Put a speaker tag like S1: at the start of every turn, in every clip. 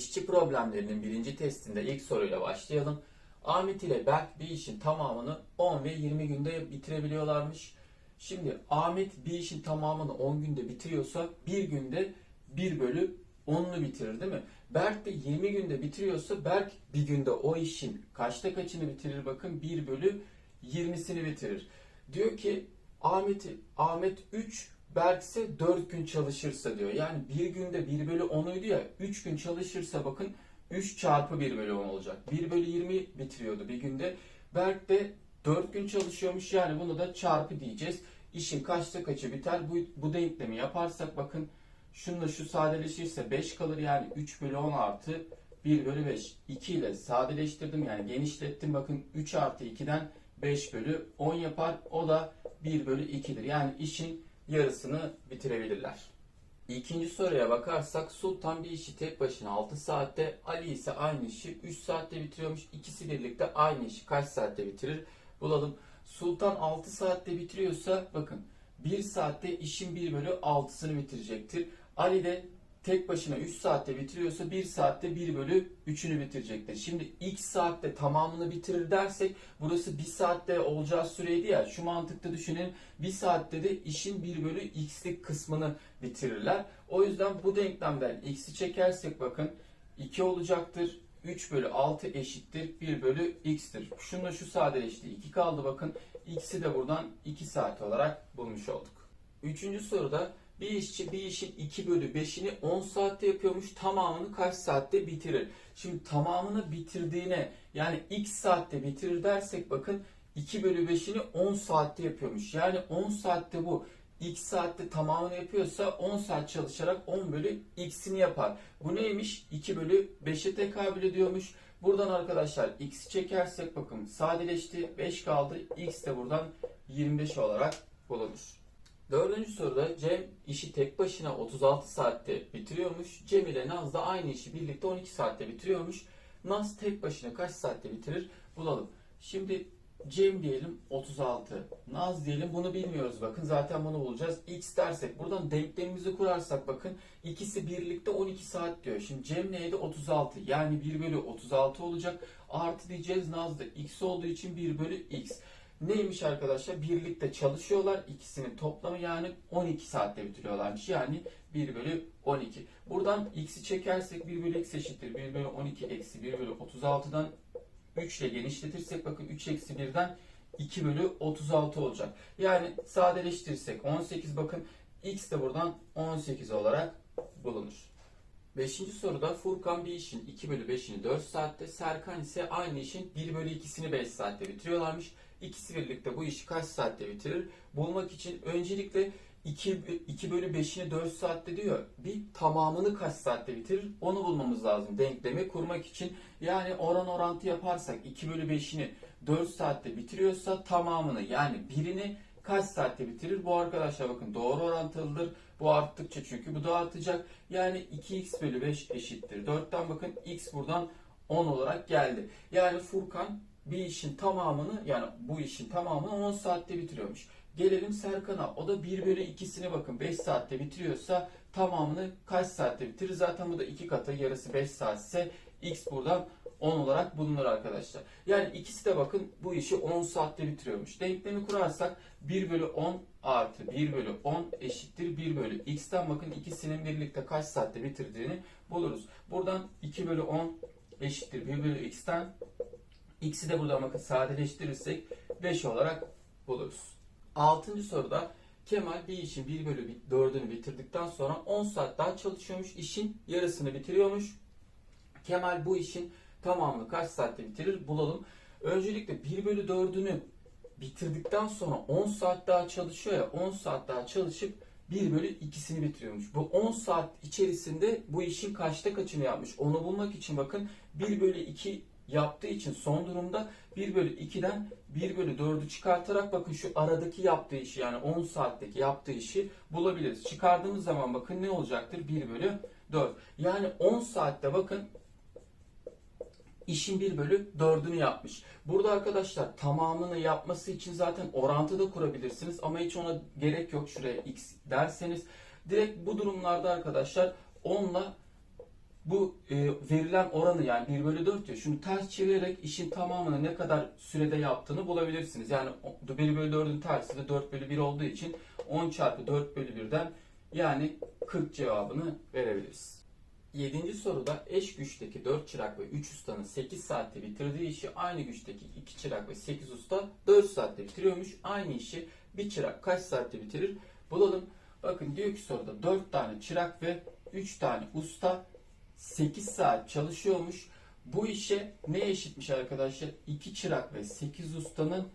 S1: İşçi problemlerinin birinci testinde ilk soruyla başlayalım. Ahmet ile Berk bir işin tamamını 10 ve 20 günde bitirebiliyorlarmış. Şimdi Ahmet bir işin tamamını 10 günde bitiriyorsa bir günde 1 bölü 10'unu bitirir değil mi? Berk de 20 günde bitiriyorsa Berk bir günde o işin kaçta kaçını bitirir bakın 1 bölü 20'sini bitirir. Diyor ki Ahmet, Ahmet 3 Berk ise 4 gün çalışırsa diyor. Yani bir günde 1 bölü 10'uydu ya 3 gün çalışırsa bakın 3 çarpı 1 bölü 10 olacak. 1 bölü 20 bitiriyordu bir günde. Berk de 4 gün çalışıyormuş yani bunu da çarpı diyeceğiz. İşin kaçta kaçı biter? Bu, bu denklemi yaparsak bakın şununla şu sadeleşirse 5 kalır yani 3 bölü 10 artı 1 bölü 5. 2 ile sadeleştirdim yani genişlettim bakın 3 artı 2'den 5 bölü 10 yapar. O da 1 bölü 2'dir. Yani işin yarısını bitirebilirler. İkinci soruya bakarsak Sultan bir işi tek başına 6 saatte, Ali ise aynı işi 3 saatte bitiriyormuş. İkisi birlikte aynı işi kaç saatte bitirir? Bulalım. Sultan 6 saatte bitiriyorsa bakın 1 saatte işin 1 bölü 6'sını bitirecektir. Ali de tek başına 3 saatte bitiriyorsa 1 saatte 1 bölü 3'ünü bitirecektir. Şimdi x saatte tamamını bitirir dersek burası 1 saatte olacağı süreydi ya şu mantıkta düşünün 1 saatte de işin 1 bölü x'lik kısmını bitirirler. O yüzden bu denklemden x'i çekersek bakın 2 olacaktır. 3 bölü 6 eşittir 1 bölü x'tir. Şununla şu sadeleşti 2 kaldı bakın. X'i de buradan 2 saat olarak bulmuş olduk. Üçüncü soruda bir işçi bir işin 2 bölü 5'ini 10 saatte yapıyormuş. Tamamını kaç saatte bitirir? Şimdi tamamını bitirdiğine yani x saatte bitirir dersek bakın 2 bölü 5'ini 10 saatte yapıyormuş. Yani 10 saatte bu x saatte tamamını yapıyorsa 10 saat çalışarak 10 bölü x'ini yapar. Bu neymiş? 2 bölü 5'e tekabül ediyormuş. Buradan arkadaşlar x'i çekersek bakın sadeleşti 5 kaldı. x de buradan 25 olarak bulunur. Dördüncü soruda Cem işi tek başına 36 saatte bitiriyormuş. Cem ile Naz da aynı işi birlikte 12 saatte bitiriyormuş. Naz tek başına kaç saatte bitirir? Bulalım. Şimdi Cem diyelim 36. Naz diyelim bunu bilmiyoruz bakın zaten bunu bulacağız. X dersek buradan denklemimizi kurarsak bakın ikisi birlikte 12 saat diyor. Şimdi Cem neydi? 36. Yani 1 bölü 36 olacak. Artı diyeceğiz Naz da X olduğu için 1 bölü X. Neymiş arkadaşlar? Birlikte çalışıyorlar. İkisinin toplamı yani 12 saatte bitiriyorlarmış. Yani 1 bölü 12. Buradan x'i çekersek 1 bölü x eşittir. 1 bölü 12 eksi 1 bölü 36'dan 3 ile genişletirsek bakın 3 eksi 1'den 2 bölü 36 olacak. Yani sadeleştirirsek 18 bakın x de buradan 18 olarak bulunur. Beşinci soruda Furkan bir işin 2 bölü 5'ini 4 saatte, Serkan ise aynı işin 1 bölü 2'sini 5 saatte bitiriyorlarmış. İkisi birlikte bu işi kaç saatte bitirir? Bulmak için öncelikle 2, 2 bölü 5'ini 4 saatte diyor. Bir tamamını kaç saatte bitirir? Onu bulmamız lazım denklemi kurmak için. Yani oran orantı yaparsak 2 bölü 5'ini 4 saatte bitiriyorsa tamamını yani birini kaç saatte bitirir? Bu arkadaşlar bakın doğru orantılıdır. Bu arttıkça çünkü bu da artacak. Yani 2x bölü 5 eşittir. 4'ten bakın x buradan 10 olarak geldi. Yani Furkan bir işin tamamını yani bu işin tamamını 10 saatte bitiriyormuş. Gelelim Serkan'a. O da 1 bölü 2'sini bakın 5 saatte bitiriyorsa tamamını kaç saatte bitirir? Zaten bu da 2 katı yarısı 5 saat ise x buradan 10 olarak bulunur arkadaşlar. Yani ikisi de bakın bu işi 10 saatte bitiriyormuş. Denklemi kurarsak 1 bölü 10 artı 1 bölü 10 eşittir 1 bölü x'ten bakın ikisinin birlikte kaç saatte bitirdiğini buluruz. Buradan 2 bölü 10 eşittir 1 bölü x'ten x'i de buradan bakın sadeleştirirsek 5 olarak buluruz. Altıncı soruda Kemal bir işin 1 bölü 4'ünü bitirdikten sonra 10 saat daha çalışıyormuş. işin yarısını bitiriyormuş. Kemal bu işin tamamını kaç saatte bitirir bulalım. Öncelikle 1 bölü 4'ünü bitirdikten sonra 10 saat daha çalışıyor ya 10 saat daha çalışıp 1 bölü 2'sini bitiriyormuş. Bu 10 saat içerisinde bu işin kaçta kaçını yapmış onu bulmak için bakın 1 bölü 2 yaptığı için son durumda 1 bölü 2'den 1 bölü 4'ü çıkartarak bakın şu aradaki yaptığı işi yani 10 saatteki yaptığı işi bulabiliriz. Çıkardığımız zaman bakın ne olacaktır? 1 bölü 4. Yani 10 saatte bakın işin 1 bölü 4'ünü yapmış. Burada arkadaşlar tamamını yapması için zaten orantı da kurabilirsiniz ama hiç ona gerek yok şuraya x derseniz. Direkt bu durumlarda arkadaşlar 10 ile bu e, verilen oranı yani 1 bölü 4 ya şunu ters çevirerek işin tamamını ne kadar sürede yaptığını bulabilirsiniz. Yani o- 1 bölü 4'ün tersi de 4 bölü 1 olduğu için 10 çarpı 4 bölü 1'den yani 40 cevabını verebiliriz. 7. soruda eş güçteki 4 çırak ve 3 ustanın 8 saatte bitirdiği işi aynı güçteki 2 çırak ve 8 usta 4 saatte bitiriyormuş. Aynı işi bir çırak kaç saatte bitirir? Bulalım. Bakın diyor ki soruda 4 tane çırak ve 3 tane usta 8 saat çalışıyormuş. Bu işe ne eşitmiş arkadaşlar? 2 çırak ve 8 ustanın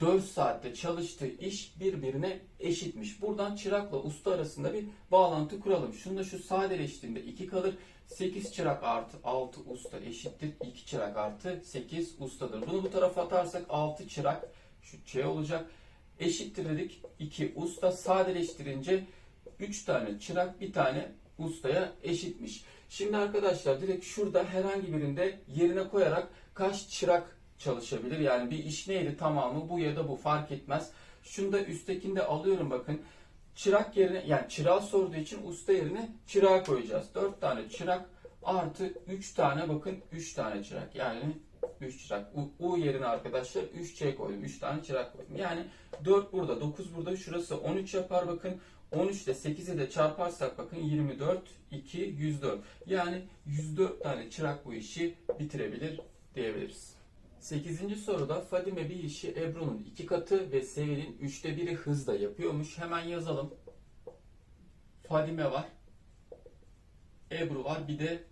S1: 4 saatte çalıştığı iş birbirine eşitmiş. Buradan çırakla usta arasında bir bağlantı kuralım. Şunda şu sadeleştiğinde 2 kalır. 8 çırak artı 6 usta eşittir. 2 çırak artı 8 ustadır. Bunu bu tarafa atarsak 6 çırak şu C olacak. Eşittir dedik 2 usta sadeleştirince 3 tane çırak bir tane ustaya eşitmiş. Şimdi arkadaşlar direkt şurada herhangi birinde yerine koyarak kaç çırak çalışabilir? Yani bir iş neydi tamamı bu ya da bu fark etmez. Şunu da üsttekinde alıyorum bakın. Çırak yerine yani çırağı sorduğu için usta yerine çırağı koyacağız. 4 tane çırak artı 3 tane bakın 3 tane çırak. Yani 3 çırak. U, U yerine arkadaşlar 3C koydum. 3 tane çırak koydum. Yani 4 burada, 9 burada. Şurası 13 yapar bakın. 13 ile 8'i de çarparsak bakın 24, 2, 104. Yani 104 tane çırak bu işi bitirebilir diyebiliriz. 8. soruda Fadime bir işi Ebru'nun iki katı ve Sevil'in üçte biri hızla yapıyormuş. Hemen yazalım. Fadime var. Ebru var. Bir de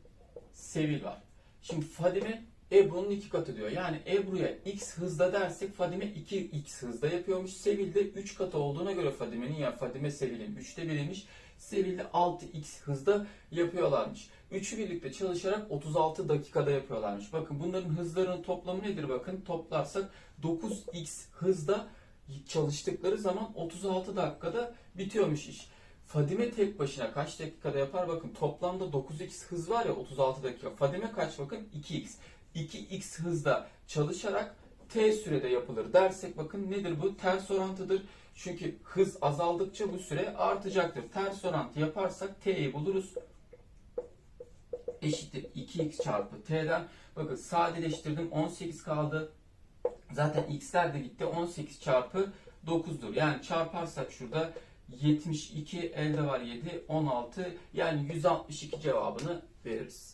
S1: Sevil var. Şimdi Fadime Ebru'nun iki katı diyor. Yani Ebru'ya x hızda dersek Fadime 2x hızda yapıyormuş. Sevil de 3 katı olduğuna göre Fadime'nin ya Fadime Sevil'in 3'te biriymiş. Sevil de 6x hızda yapıyorlarmış. Üçü birlikte çalışarak 36 dakikada yapıyorlarmış. Bakın bunların hızlarının toplamı nedir bakın toplarsak 9x hızda çalıştıkları zaman 36 dakikada bitiyormuş iş. Fadime tek başına kaç dakikada yapar? Bakın toplamda 9x hız var ya 36 dakika. Fadime kaç bakın? 2x. 2x hızda çalışarak t sürede yapılır dersek bakın nedir bu? Ters orantıdır. Çünkü hız azaldıkça bu süre artacaktır. Ters orantı yaparsak t'yi buluruz. Eşittir 2x çarpı t'den. Bakın sadeleştirdim 18 kaldı. Zaten x'ler de gitti. 18 çarpı 9'dur. Yani çarparsak şurada 72 elde var 7 16 yani 162 cevabını veririz.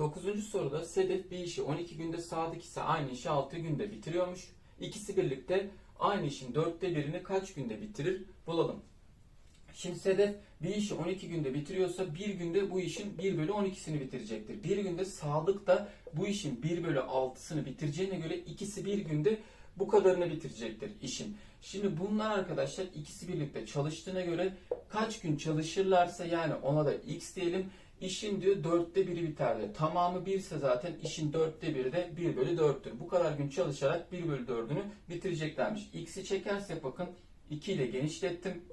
S1: 9. soruda Sedef bir işi 12 günde Sadık ise aynı işi 6 günde bitiriyormuş. İkisi birlikte aynı işin dörtte birini kaç günde bitirir bulalım. Şimdi Sedef bir işi 12 günde bitiriyorsa bir günde bu işin 1 bölü 12'sini bitirecektir. Bir günde Sadık da bu işin 1 bölü 6'sını bitireceğine göre ikisi bir günde bu kadarını bitirecektir işin. Şimdi bunlar arkadaşlar ikisi birlikte çalıştığına göre kaç gün çalışırlarsa yani ona da x diyelim. İşin diyor dörtte biri biterdi. Tamamı birse zaten işin dörtte biri de 1 bölü 4'tür. Bu kadar gün çalışarak 1 bölü 4'ünü bitireceklermiş. X'i çekersek bakın 2 ile genişlettim.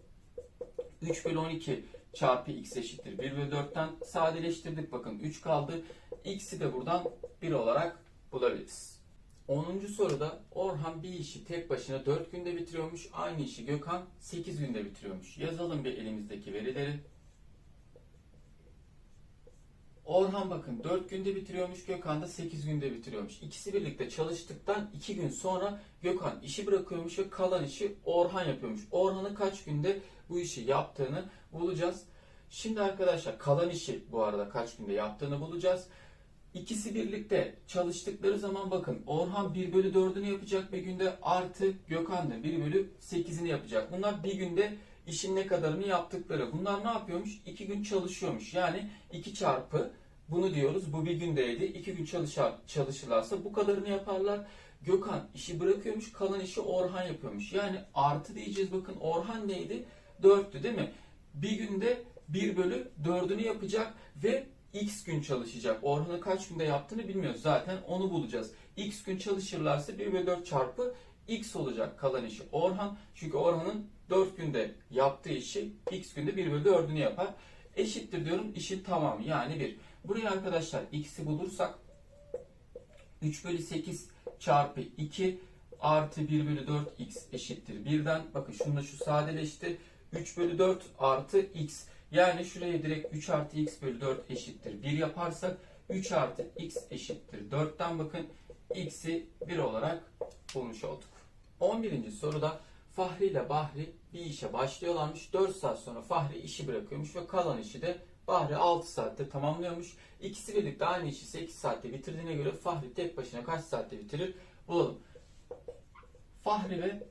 S1: 3 bölü 12 çarpı x eşittir. 1 bölü 4'ten sadeleştirdik. Bakın 3 kaldı. X'i de buradan 1 olarak bulabiliriz. 10. soruda Orhan bir işi tek başına 4 günde bitiriyormuş. Aynı işi Gökhan 8 günde bitiriyormuş. Yazalım bir elimizdeki verileri. Orhan bakın 4 günde bitiriyormuş, Gökhan da 8 günde bitiriyormuş. İkisi birlikte çalıştıktan 2 gün sonra Gökhan işi bırakıyormuş ve kalan işi Orhan yapıyormuş. Orhan'ın kaç günde bu işi yaptığını bulacağız. Şimdi arkadaşlar kalan işi bu arada kaç günde yaptığını bulacağız. İkisi birlikte çalıştıkları zaman bakın Orhan 1 bölü 4'ünü yapacak bir günde artı Gökhan da 1 bölü 8'ini yapacak. Bunlar bir günde işin ne kadarını yaptıkları. Bunlar ne yapıyormuş? 2 gün çalışıyormuş. Yani 2 çarpı bunu diyoruz. Bu bir gündeydi. 2 gün çalışar, çalışırlarsa bu kadarını yaparlar. Gökhan işi bırakıyormuş. Kalan işi Orhan yapıyormuş. Yani artı diyeceğiz. Bakın Orhan neydi? 4'tü değil mi? Bir günde 1 bölü 4'ünü yapacak ve x gün çalışacak. Orhan'ın kaç günde yaptığını bilmiyoruz. Zaten onu bulacağız. x gün çalışırlarsa 1 bölü 4 çarpı x olacak kalan işi. Orhan çünkü Orhan'ın 4 günde yaptığı işi x günde 1 bölü 4'ünü yapar. Eşittir diyorum işin tamamı yani 1. Buraya arkadaşlar x'i bulursak 3 bölü 8 çarpı 2 artı 1 bölü 4 x eşittir 1'den. Bakın şununla şu sadeleşti. 3 bölü 4 artı x. Yani şuraya direkt 3 artı x bölü 4 eşittir 1 yaparsak 3 artı x eşittir 4'ten bakın x'i 1 olarak bulmuş olduk. 11. soruda Fahri ile Bahri bir işe başlıyorlarmış. 4 saat sonra Fahri işi bırakıyormuş ve kalan işi de Bahri 6 saatte tamamlıyormuş. İkisi birlikte aynı işi 8 saatte bitirdiğine göre Fahri tek başına kaç saatte bitirir? Bulalım. Fahri ve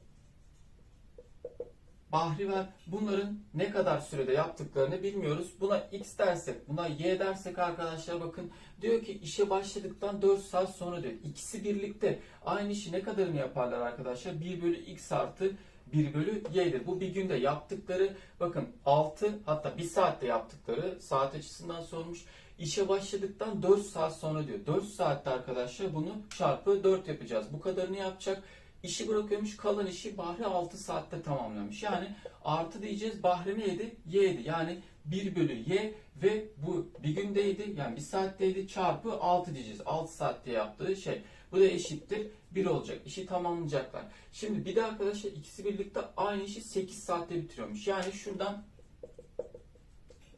S1: Bahri var. Bunların ne kadar sürede yaptıklarını bilmiyoruz. Buna x dersek, buna y dersek arkadaşlar bakın diyor ki işe başladıktan 4 saat sonra diyor. İkisi birlikte aynı işi ne kadarını yaparlar arkadaşlar? 1 bölü x artı 1 bölü y'dir. Bu bir günde yaptıkları bakın 6 hatta 1 saatte yaptıkları saat açısından sormuş. İşe başladıktan 4 saat sonra diyor. 4 saatte arkadaşlar bunu çarpı 4 yapacağız. Bu kadarını yapacak. İşi bırakıyormuş kalan işi Bahri 6 saatte tamamlamış. Yani artı diyeceğiz Bahri neydi? Y'di. Yani 1 bölü Y ve bu bir gündeydi. Yani bir saatteydi çarpı 6 diyeceğiz. 6 saatte yaptığı şey. Bu da eşittir 1 olacak. İşi tamamlayacaklar. Şimdi bir de arkadaşlar ikisi birlikte aynı işi 8 saatte bitiriyormuş. Yani şuradan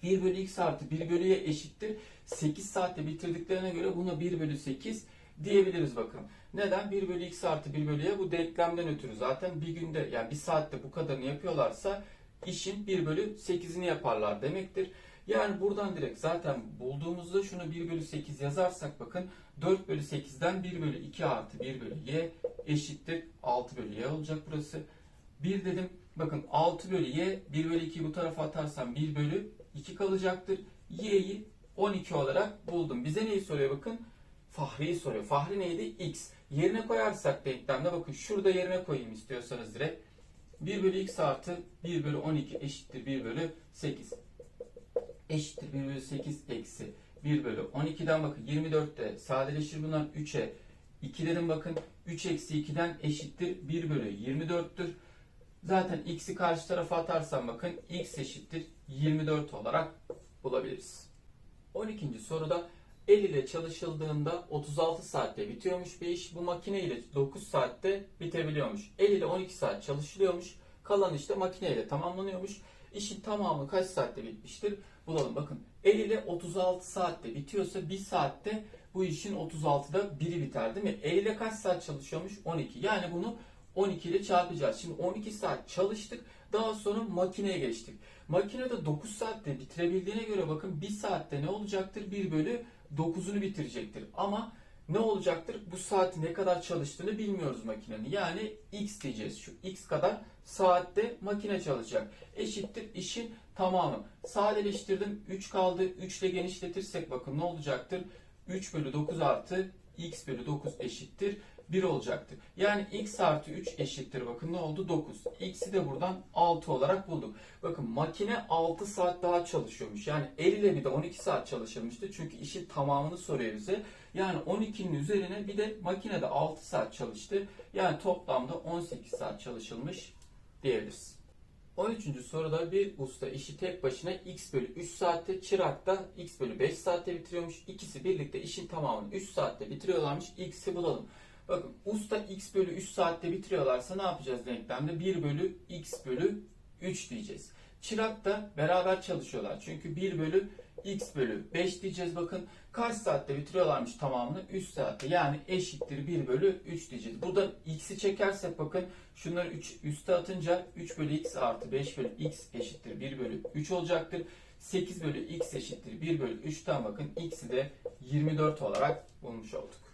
S1: 1 bölü x artı 1 bölü y eşittir. 8 saatte bitirdiklerine göre buna 1 bölü 8 diyebiliriz bakın. Neden? 1 bölü x artı 1 bölü y bu denklemden ötürü zaten bir günde yani bir saatte bu kadarını yapıyorlarsa işin 1 bölü 8'ini yaparlar demektir. Yani buradan direkt zaten bulduğumuzda şunu 1 bölü 8 yazarsak bakın 4 bölü 8'den 1 bölü 2 artı 1 bölü y eşittir 6 bölü y olacak burası. 1 dedim bakın 6 bölü y 1 bölü 2 bu tarafa atarsam 1 bölü 2 kalacaktır. y'yi 12 olarak buldum. Bize neyi soruyor bakın? Fahri'yi soruyor. Fahri neydi? X. Yerine koyarsak denklemde bakın şurada yerine koyayım istiyorsanız direkt. 1 bölü x artı 1 bölü 12 eşittir 1 bölü 8. Eşittir 1 bölü 8 eksi 1 bölü 12'den bakın 24'te sadeleşir bunlar 3'e 2 dedim bakın 3 eksi 2'den eşittir 1 bölü 24'tür. Zaten x'i karşı tarafa atarsam bakın x eşittir 24 olarak bulabiliriz. 12. soruda el ile çalışıldığında 36 saatte bitiyormuş bir iş. Bu makine ile 9 saatte bitebiliyormuş. El ile 12 saat çalışılıyormuş. Kalan işte makine ile tamamlanıyormuş. İşin tamamı kaç saatte bitmiştir? Bulalım bakın. El ile 36 saatte bitiyorsa 1 saatte bu işin 36'da biri biter değil mi? El ile kaç saat çalışıyormuş? 12. Yani bunu 12 ile çarpacağız. Şimdi 12 saat çalıştık. Daha sonra makineye geçtik. Makinede 9 saatte bitirebildiğine göre bakın 1 saatte ne olacaktır? 1 bölü 9'unu bitirecektir. Ama ne olacaktır? Bu saati ne kadar çalıştığını bilmiyoruz makinenin. Yani x diyeceğiz. Şu x kadar saatte makine çalışacak. Eşittir işin tamamı. Sadeleştirdim. 3 kaldı. 3 ile genişletirsek bakın ne olacaktır? 3 bölü 9 artı x bölü 9 eşittir 1 olacaktır. Yani x artı 3 eşittir bakın ne oldu 9. X'i de buradan 6 olarak bulduk. Bakın makine 6 saat daha çalışıyormuş. Yani el ile bir de 12 saat çalışılmıştı. Çünkü işin tamamını soruyor bize. Yani 12'nin üzerine bir de makinede 6 saat çalıştı. Yani toplamda 18 saat çalışılmış diyebiliriz. 13. soruda bir usta işi tek başına x bölü 3 saatte, çırak da x bölü 5 saatte bitiriyormuş. İkisi birlikte işin tamamını 3 saatte bitiriyorlarmış. X'i bulalım. Bakın usta x bölü 3 saatte bitiriyorlarsa ne yapacağız denklemde? 1 bölü x bölü 3 diyeceğiz. Çırak da beraber çalışıyorlar. Çünkü 1 bölü x bölü 5 diyeceğiz bakın. Kaç saatte bitiriyorlarmış tamamını? 3 saatte. Yani eşittir 1 bölü 3 diyeceğiz. Burada x'i çekersek bakın şunları 3 üste atınca 3 bölü x artı 5 bölü x eşittir 1 bölü 3 olacaktır. 8 bölü x eşittir 1 bölü 3'ten bakın x'i de 24 olarak bulmuş olduk.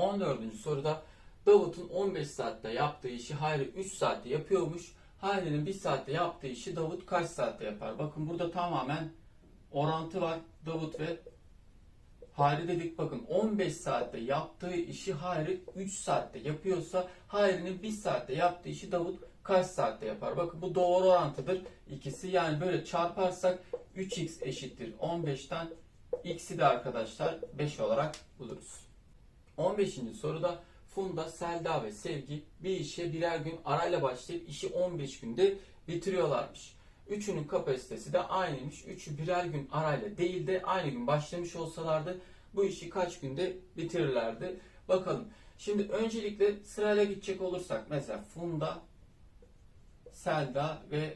S1: 14. soruda Davut'un 15 saatte yaptığı işi Hayri 3 saatte yapıyormuş. Hayri'nin 1 saatte yaptığı işi Davut kaç saatte yapar? Bakın burada tamamen orantı var. Davut ve Hayri dedik bakın 15 saatte yaptığı işi Hayri 3 saatte yapıyorsa Hayri'nin 1 saatte yaptığı işi Davut kaç saatte yapar? Bakın bu doğru orantıdır. İkisi yani böyle çarparsak 3x eşittir 15'ten x'i de arkadaşlar 5 olarak buluruz. 15. soruda Funda, Selda ve Sevgi bir işe birer gün arayla başlayıp işi 15 günde bitiriyorlarmış. Üçünün kapasitesi de aynıymış. Üçü birer gün arayla değil de aynı gün başlamış olsalardı bu işi kaç günde bitirirlerdi? Bakalım. Şimdi öncelikle sırayla gidecek olursak mesela Funda, Selda ve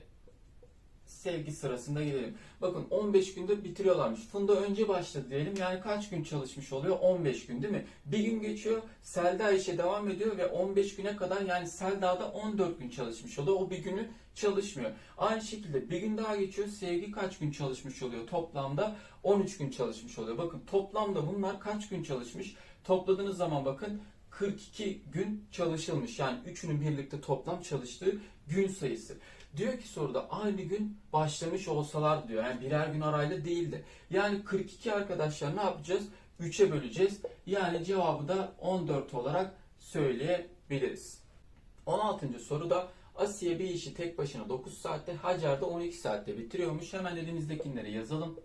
S1: sevgi sırasında gidelim. Bakın 15 günde bitiriyorlarmış. Funda önce başladı diyelim. Yani kaç gün çalışmış oluyor? 15 gün değil mi? Bir gün geçiyor. Selda işe devam ediyor ve 15 güne kadar yani Selda'da 14 gün çalışmış oluyor. O bir günü çalışmıyor. Aynı şekilde bir gün daha geçiyor. Sevgi kaç gün çalışmış oluyor? Toplamda 13 gün çalışmış oluyor. Bakın toplamda bunlar kaç gün çalışmış? Topladığınız zaman bakın 42 gün çalışılmış. Yani üçünün birlikte toplam çalıştığı gün sayısı. Diyor ki soruda aynı gün başlamış olsalar diyor. Yani birer gün arayla değildi. Yani 42 arkadaşlar ne yapacağız? 3'e böleceğiz. Yani cevabı da 14 olarak söyleyebiliriz. 16. soruda Asiye bir işi tek başına 9 saatte, Hacer de 12 saatte bitiriyormuş. Hemen elimizdekileri yazalım.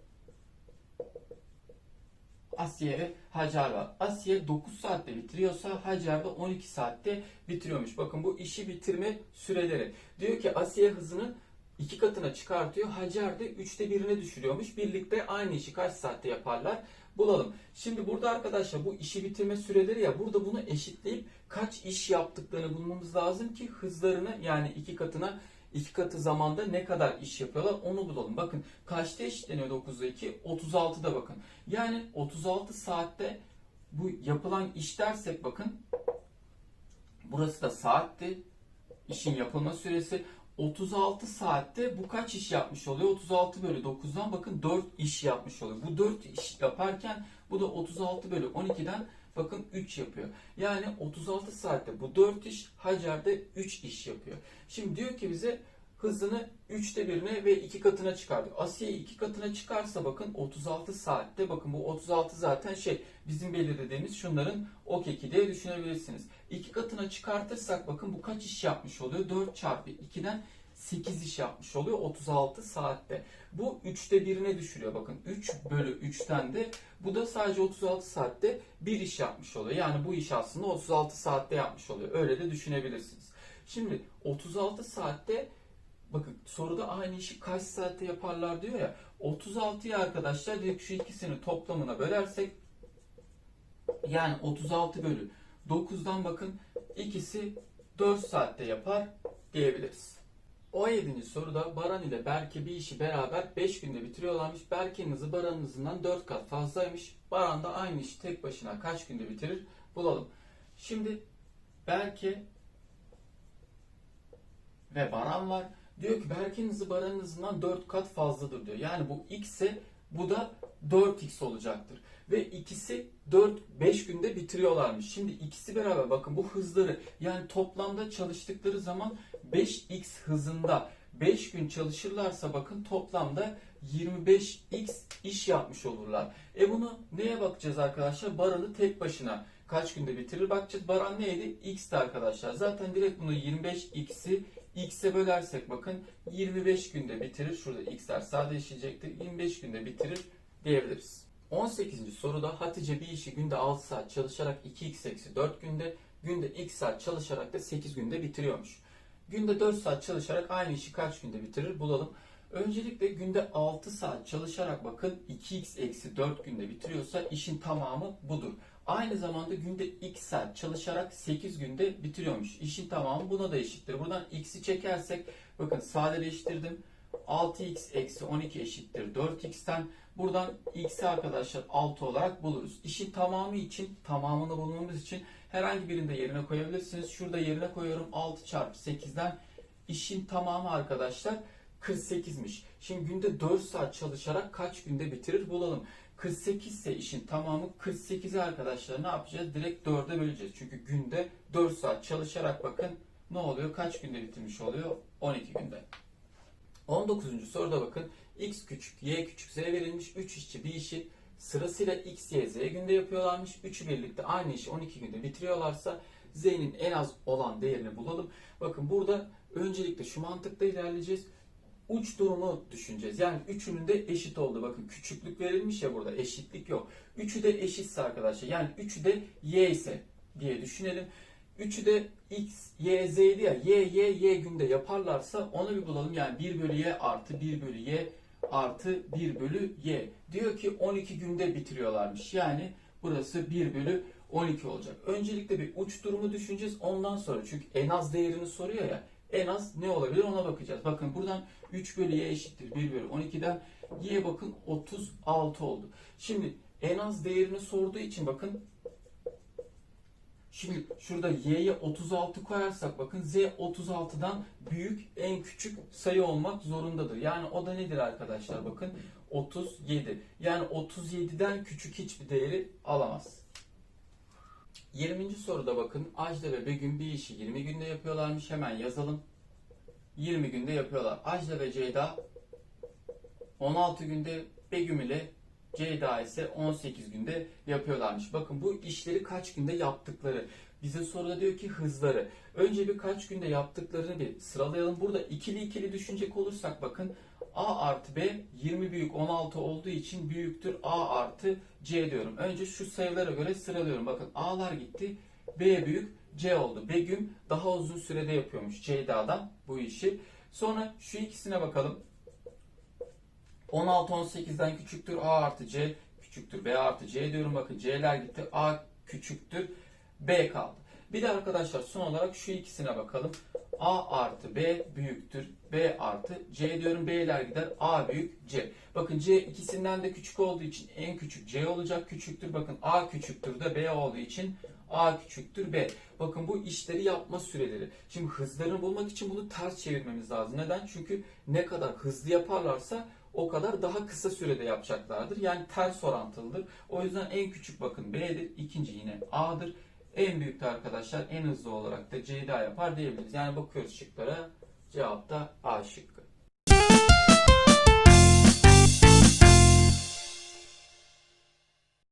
S1: Asiye ve Hacer var. Asiye 9 saatte bitiriyorsa Hacer de 12 saatte bitiriyormuş. Bakın bu işi bitirme süreleri. Diyor ki Asiye hızını iki katına çıkartıyor. Hacer de üçte birine düşürüyormuş. Birlikte aynı işi kaç saatte yaparlar? Bulalım. Şimdi burada arkadaşlar bu işi bitirme süreleri ya burada bunu eşitleyip kaç iş yaptıklarını bulmamız lazım ki hızlarını yani iki katına iki katı zamanda ne kadar iş yapıyorlar onu bulalım. Bakın kaçta eşitleniyor 9'da 2? 36'da bakın. Yani 36 saatte bu yapılan iş dersek bakın burası da saatti. İşin yapılma süresi 36 saatte bu kaç iş yapmış oluyor? 36 bölü 9'dan bakın 4 iş yapmış oluyor. Bu 4 iş yaparken bu da 36 bölü 12'den bakın 3 yapıyor. Yani 36 saatte bu 4 iş Hacer'de 3 iş yapıyor. Şimdi diyor ki bize hızını 3'te birine ve 2 katına çıkardık. Asiye 2 katına çıkarsa bakın 36 saatte bakın bu 36 zaten şey bizim belirlediğimiz şunların ok eki diye düşünebilirsiniz. 2 katına çıkartırsak bakın bu kaç iş yapmış oluyor? 4 çarpı 2'den 8 iş yapmış oluyor 36 saatte. Bu 3'te birine düşürüyor. Bakın 3 bölü 3'ten de bu da sadece 36 saatte bir iş yapmış oluyor. Yani bu iş aslında 36 saatte yapmış oluyor. Öyle de düşünebilirsiniz. Şimdi 36 saatte bakın soruda aynı işi kaç saatte yaparlar diyor ya. 36'yı arkadaşlar direkt şu ikisini toplamına bölersek yani 36 bölü 9'dan bakın ikisi 4 saatte yapar diyebiliriz. 17. soruda Baran ile Berke bir işi beraber 5 günde bitiriyorlarmış. Berke'nin hızı Baran'ın hızından 4 kat fazlaymış. Baran da aynı işi tek başına kaç günde bitirir bulalım. Şimdi Berke ve Baran var. Diyor ki Berke'nin hızı Baran'ın hızından 4 kat fazladır diyor. Yani bu x'e bu da 4x olacaktır. Ve ikisi 4-5 günde bitiriyorlarmış. Şimdi ikisi beraber bakın bu hızları yani toplamda çalıştıkları zaman 5x hızında 5 gün çalışırlarsa bakın toplamda 25x iş yapmış olurlar. E bunu neye bakacağız arkadaşlar? Baran'ı tek başına kaç günde bitirir bakacağız. Baran neydi? X'ti arkadaşlar. Zaten direkt bunu 25x'i x'e bölersek bakın 25 günde bitirir. Şurada x'ler sadeleşecektir. 25 günde bitirir diyebiliriz. 18. soruda Hatice bir işi günde 6 saat çalışarak 2x eksi 4 günde, günde x saat çalışarak da 8 günde bitiriyormuş. Günde 4 saat çalışarak aynı işi kaç günde bitirir bulalım. Öncelikle günde 6 saat çalışarak bakın 2x eksi 4 günde bitiriyorsa işin tamamı budur. Aynı zamanda günde x saat çalışarak 8 günde bitiriyormuş. İşin tamamı buna da eşittir. Buradan x'i çekersek bakın sadeleştirdim. 6x eksi 12 eşittir 4x'ten. Buradan x'i arkadaşlar 6 olarak buluruz. İşin tamamı için, tamamını bulmamız için herhangi birinde yerine koyabilirsiniz. Şurada yerine koyuyorum 6 çarpı 8'den. İşin tamamı arkadaşlar 48'miş. Şimdi günde 4 saat çalışarak kaç günde bitirir bulalım. 48 ise işin tamamı 48'i arkadaşlar ne yapacağız? Direkt 4'e böleceğiz. Çünkü günde 4 saat çalışarak bakın ne oluyor? Kaç günde bitirmiş oluyor? 12 günde. 19. soruda bakın x küçük y küçük z verilmiş 3 işçi bir işi sırasıyla x, y, z günde yapıyorlarmış. Üçü birlikte aynı işi 12 günde bitiriyorlarsa z'nin en az olan değerini bulalım. Bakın burada öncelikle şu mantıkla ilerleyeceğiz. Uç durumu düşüneceğiz. Yani üçünün de eşit oldu. Bakın küçüklük verilmiş ya burada eşitlik yok. Üçü de eşitse arkadaşlar yani üçü de y ise diye düşünelim. Üçü de x, y, z'ydi ya. Y, y, y günde yaparlarsa onu bir bulalım. Yani 1 bölü y artı 1 bölü y artı 1 bölü y. Diyor ki 12 günde bitiriyorlarmış. Yani burası 1 bölü 12 olacak. Öncelikle bir uç durumu düşüneceğiz. Ondan sonra çünkü en az değerini soruyor ya. en az ne olabilir ona bakacağız. Bakın buradan 3 bölü y eşittir 1 bölü 12'den y'ye bakın 36 oldu. Şimdi en az değerini sorduğu için bakın Şimdi şurada y'ye 36 koyarsak bakın z 36'dan büyük en küçük sayı olmak zorundadır. Yani o da nedir arkadaşlar bakın 37. Yani 37'den küçük hiçbir değeri alamaz. 20. soruda bakın Ajda ve Begüm bir işi 20 günde yapıyorlarmış. Hemen yazalım. 20 günde yapıyorlar. Ajda ve Ceyda 16 günde Begüm ile Ceyda ise 18 günde yapıyorlarmış. Bakın bu işleri kaç günde yaptıkları. Bize soruda diyor ki hızları. Önce bir kaç günde yaptıklarını bir sıralayalım. Burada ikili ikili düşünecek olursak bakın A artı B 20 büyük 16 olduğu için büyüktür A artı C diyorum. Önce şu sayılara göre sıralıyorum. Bakın A'lar gitti. B büyük C oldu. Begüm daha uzun sürede yapıyormuş Ceyda'dan bu işi. Sonra şu ikisine bakalım. 16 18'den küçüktür A artı C küçüktür B artı C diyorum. Bakın C'ler gitti. A küçüktür B kaldı. Bir de arkadaşlar son olarak şu ikisine bakalım. A artı B büyüktür B artı C diyorum. B'ler gider. A büyük C. Bakın C ikisinden de küçük olduğu için en küçük C olacak. Küçüktür. Bakın A küçüktür de B olduğu için A küçüktür B. Bakın bu işleri yapma süreleri. Şimdi hızlarını bulmak için bunu ters çevirmemiz lazım. Neden? Çünkü ne kadar hızlı yaparlarsa o kadar daha kısa sürede yapacaklardır. Yani ters orantılıdır. O yüzden en küçük bakın B'dir. ikinci yine A'dır. En büyük de arkadaşlar en hızlı olarak da Ceyda yapar diyebiliriz. Yani bakıyoruz şıklara cevap da A şıkkı.